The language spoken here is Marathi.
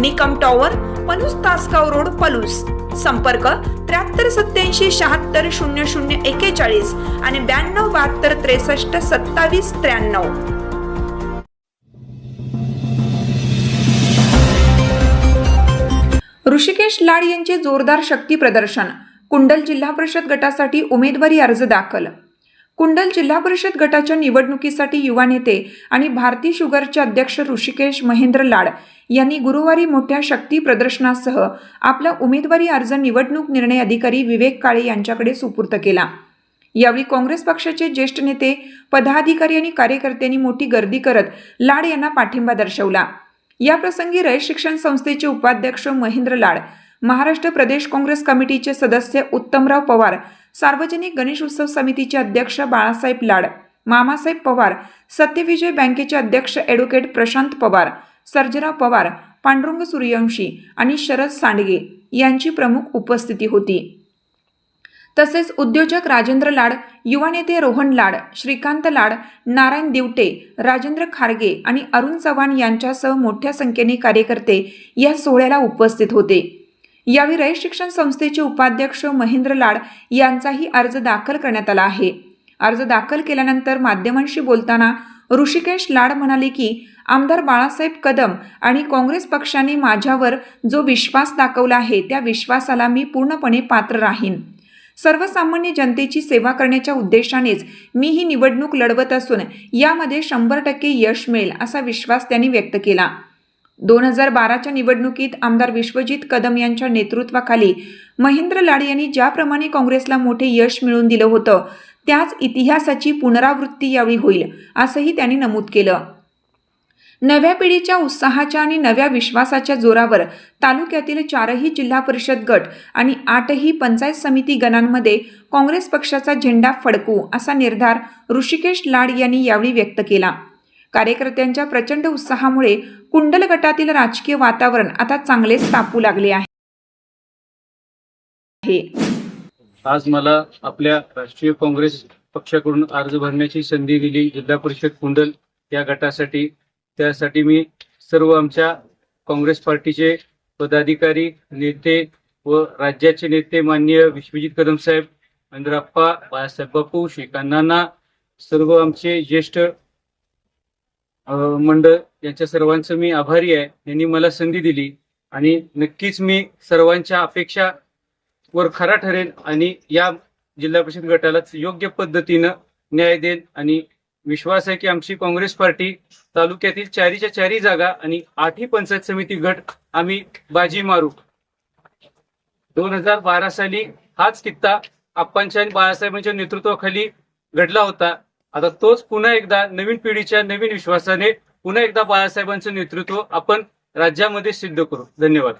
Nikam tower Palus Tasgaon road Palus. संपर्क त्र्याहत्तर सत्याऐंशी शहात्तर शून्य शून्य एकेचाळीस आणि ब्याण्णव बहात्तर त्रेसष्ट सत्तावीस त्र्याण्णव. ऋषिकेश लाड यांचे जोरदार शक्ती प्रदर्शन. कुंडल जिल्हा परिषद गटासाठी उमेदवारी अर्ज दाखल. कुंडल जिल्हा परिषद गटाच्या निवडणुकीसाठी युवा नेते आणि भारती शुगरचे अध्यक्ष ऋषिकेश महेंद्र लाड यांनी गुरुवारी मोठ्या शक्ती प्रदर्शनासह आपला उमेदवारी अर्ज निवडणूक निर्णय अधिकारी विवेक काळे यांच्याकडे सुपूर्त केला. यावेळी काँग्रेस पक्षाचे ज्येष्ठ नेते पदाधिकारी आणि कार्यकर्त्यांनी मोठी गर्दी करत लाड यांना पाठिंबा दर्शवला. याप्रसंगी रयत शिक्षण संस्थेचे उपाध्यक्ष महेंद्र लाड महाराष्ट्र प्रदेश काँग्रेस कमिटीचे सदस्य उत्तमराव पवार सार्वजनिक गणेश उत्सव समितीचे अध्यक्ष बाळासाहेब लाड मामासाहेब पवार सत्यविजय बँकेचे अध्यक्ष ॲडव्होकेट प्रशांत पवार सर्जराव पवार पांडुरंग सूर्यवंशी आणि शरद सांडगे यांची प्रमुख उपस्थिती होती. तसेच उद्योजक राजेंद्र लाड युवा नेते रोहन लाड श्रीकांत लाड नारायण दिवटे राजेंद्र खारगे आणि अरुण चव्हाण यांच्यासह मोठ्या संख्येने कार्यकर्ते या सोहळ्याला उपस्थित होते. यावेळी रयत शिक्षण संस्थेचे उपाध्यक्ष महेंद्र लाड यांचाही अर्ज दाखल करण्यात आला आहे. अर्ज दाखल केल्यानंतर माध्यमांशी बोलताना ऋषिकेश लाड म्हणाले की आमदार बाळासाहेब कदम आणि काँग्रेस पक्षाने माझ्यावर जो विश्वास दाखवला आहे त्या विश्वासाला मी पूर्णपणे पात्र राहीन. सर्वसामान्य जनतेची सेवा करण्याच्या उद्देशानेच मी ही निवडणूक लढवत असून यामध्ये शंभर टक्के यश मिळेल असा विश्वास त्यांनी व्यक्त केला. दोन हजार बाराच्या निवडणुकीत आमदार विश्वजित कदम यांच्या नेतृत्वाखाली महेंद्र लाड यांनी ज्याप्रमाणे काँग्रेसला मोठे यश मिळवून दिलं होतं त्याच इतिहासाची पुनरावृत्ती यावेळी होईल असंही त्यांनी नमूद केलं. नव्या पिढीच्या उत्साहाच्या आणि नव्या विश्वासाच्या जोरावर तालुक्यातील चारही जिल्हा परिषद गट आणि आठही पंचायत समिती गणांमध्ये काँग्रेस पक्षाचा झेंडा फडकू असा निर्धार ऋषिकेश लाड यांनी यावेळी व्यक्त केला. कार्यकर्त्यांच्या प्रचंड उत्साहामुळे कुंडल गटातील राजकीय वातावरण आता चांगलेच तापू लागले आहे. आज मला आपल्या राष्ट्रीय काँग्रेस पक्षाकडून अर्ज भरण्याची संधी दिली. जिल्हा परिषद कुंडल या गटासाठी. त्यासाठी मी सर्व आमच्या काँग्रेस पार्टीचे पदाधिकारी नेते व राज्याचे नेते माननीय विश्वजित कदम साहेब अंद्राप्पा बाळासाहेब बापू श्रीकांतांना सर्व आमचे ज्येष्ठ मंडळ यांच्या सर्वांचं मी आभारी आहे. यांनी मला संधी दिली आणि नक्कीच मी सर्वांच्या अपेक्षा वर खरा ठरेन आणि या जिल्हा परिषद गटाला योग्य पद्धतीनं न्याय देईल आणि विश्वास आहे की आमची काँग्रेस पार्टी तालुक्यातील चारीच्या चारी जागा आणि आठही पंचायत समिती गट आम्ही बाजी मारू. दोन हजार बारा साली हाच कित्ता आप्पांच्या आणि बाळासाहेबांच्या नेतृत्वाखाली घडला होता. आता तोच पुन्हा एकदा नवीन पिढीच्या नवीन विश्वासाने पुन्हा एकदा बाळासाहेबांचं नेतृत्व आपण राज्यामध्ये सिद्ध करू. धन्यवाद.